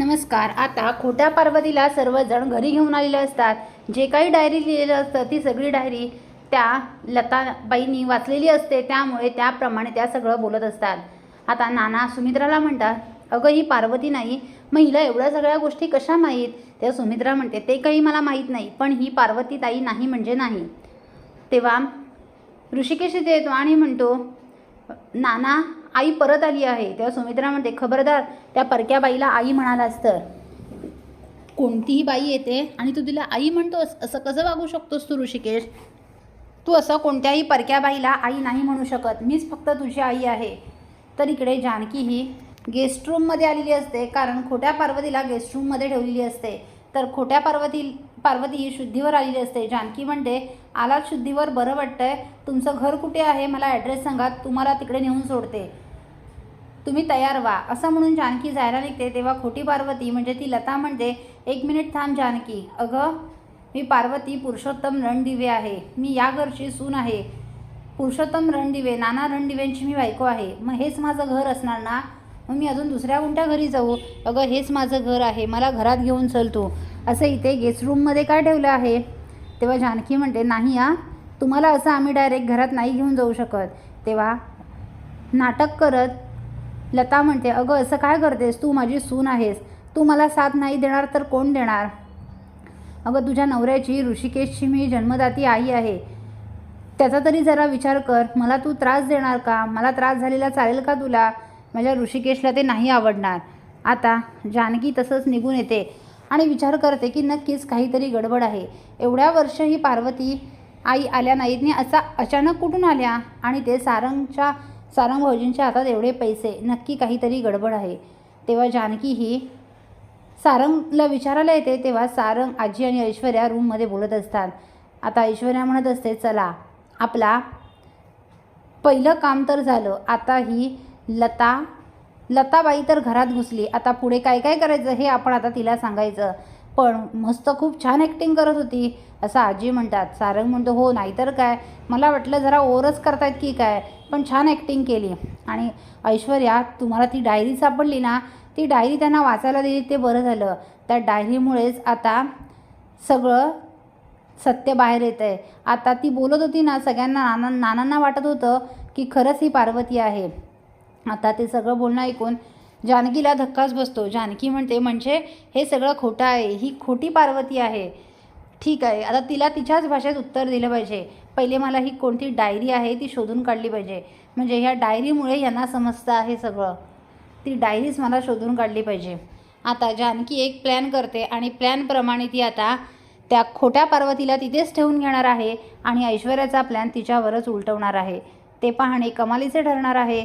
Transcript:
नमस्कार आता खोट्या पार्वतीला सर्वजण घरी घेऊन आलेले असतात. जे काही डायरी लिहिलेलं असतं ती सगळी डायरी त्या लताबाईंनी वाचलेली असते. त्यामुळे त्याप्रमाणे त्या सगळं बोलत असतात. आता नाना सुमित्राला म्हणतात अगं ही पार्वती नाही. मग हिला एवढ्या सगळ्या गोष्टी कशा माहीत? त्या सुमित्रा म्हणते ते काही मला माहीत नाही पण ही पार्वती ताई नाही म्हणजे नाही. तेव्हा ऋषिकेश येतो आणि म्हणतो नाना आई परत आली आहे. तेव्हा सुमित्रा म्हणते खबरदार त्या परक्या बाईला आई म्हणालास तर. कोणतीही बाई येते आणि तू तिला आई म्हणतोस असं कसं वागू शकतोस तू ऋषिकेश? तू असं कोणत्याही परक्या बाईला आई नाही म्हणू शकत. मीच फक्त तुझी आई आहे. तर इकडे जानकी ही गेस्ट रूममध्ये आलेली असते कारण खोट्या पार्वतीला गेस्ट रूममध्ये ठेवलेली असते. तर खोट्या पार्वती पार्वती ही शुद्धीवर आलेली असते. जानकी म्हणते आलात शुद्धीवर बरं वाटतंय. तुमचं घर कुठे आहे? मला ॲड्रेस सांगा. तुम्हाला तिकडे नेऊन सोडते. तुम्ही तयार व्हा. असं म्हणून जानकी जायला निघते. तेव्हा खोटी पार्वती म्हणजे ती लता म्हणते एक मिनिट थांब जानकी. अगं मी पार्वती पुरुषोत्तम रणदिवे आहे. मी या घरची सून आहे. पुरुषोत्तम रणदिवे नाना रणदिवेंची मी बायको आहे. मग हेच माझं घर असणार ना? मग मी अजून दुसऱ्या कोणत्या घरी जाऊ? अगं हेच माझं घर आहे. मला घरात घेऊन चल तू. असं इथे गेस्ट रूममध्ये काय ठेवलं आहे? तेव्हा जानकी म्हणते नाही आ तुम्हाला असं आम्ही डायरेक्ट घरात नाही घेऊन जाऊ शकत. तेव्हा नाटक करत लता म्हणते अगं असं काय करतेस? तू माझी सून आहेस. तू मला साथ नाही देणार तर कोण देणार? अगं तुझ्या नवऱ्याची ऋषिकेशची मी जन्मदाती आई आहे. त्याचा तरी जरा विचार कर. मला तू त्रास देणार का? मला त्रास झालेला चालेल का तुला? माझ्या ऋषिकेशला ते नाही आवडणार. आता जानकी तसंच निघून येते. आणि विचार करते की नक्कीच काहीतरी गडबड आहे. एवढ्या वर्ष ही पार्वती आई आल्या नाहीत नि असा अचानक कुठून आल्या? आणि ते सारंगच्या सारंग भाऊजींच्या हातात एवढे पैसे नक्की काहीतरी गडबड आहे. तेव्हा जानकी ही सारंगला विचारायला येते तेव्हा सारंग आजी आणि ऐश्वर्या रूममध्ये बोलत असतात. आता ऐश्वर्या म्हणत असते चला आपला पहिलं काम तर झालं. आता ही लता लताबाई तर घरात घुसली. आता पुढे काय काय करायचं हे आपण आता तिला सांगायचं. पण मस्त खूप छान ॲक्टिंग करत होती असं आजी म्हणतात. सारंग म्हणतो हो नाहीतर काय? मला वाटलं जरा ओरच करतायत की काय? पण छान ॲक्टिंग केली. आणि ऐश्वर्या तुम्हाला ती डायरी सापडली ना? ती डायरी त्यांना वाचायला दिली ते बरं झालं. त्या डायरीमुळेच आता सगळं सत्य बाहेर येतं आहे आता ती बोलत होती ना सगळ्यांना नाना नानांना वाटत होतं की खरंच ही पार्वती आहे. आता ते सगळं बोलणं ऐकून जानकीला धक्काच बसतो. जानकी म्हणते म्हणजे हे सगळं खोटं आहे. ही खोटी पार्वती आहे. ठीक आहे. आता तिला तिच्याच भाषेत उत्तर दिलं पाहिजे. पहिले मला ही कोणती डायरी आहे ती शोधून काढली पाहिजे. म्हणजे ह्या डायरीमुळे यांना समजतं आहे सगळं. ती डायरीच मला शोधून काढली पाहिजे. आता जानकी एक प्लॅन करते आणि प्लॅनप्रमाणे ती आता त्या खोट्या पार्वतीला तिथेच ठेवून घेणार आहे आणि ऐश्वर्याचा प्लॅन तिच्यावरच उलटवणार आहे. ते पाहणे कमालीचे ठरणार आहे.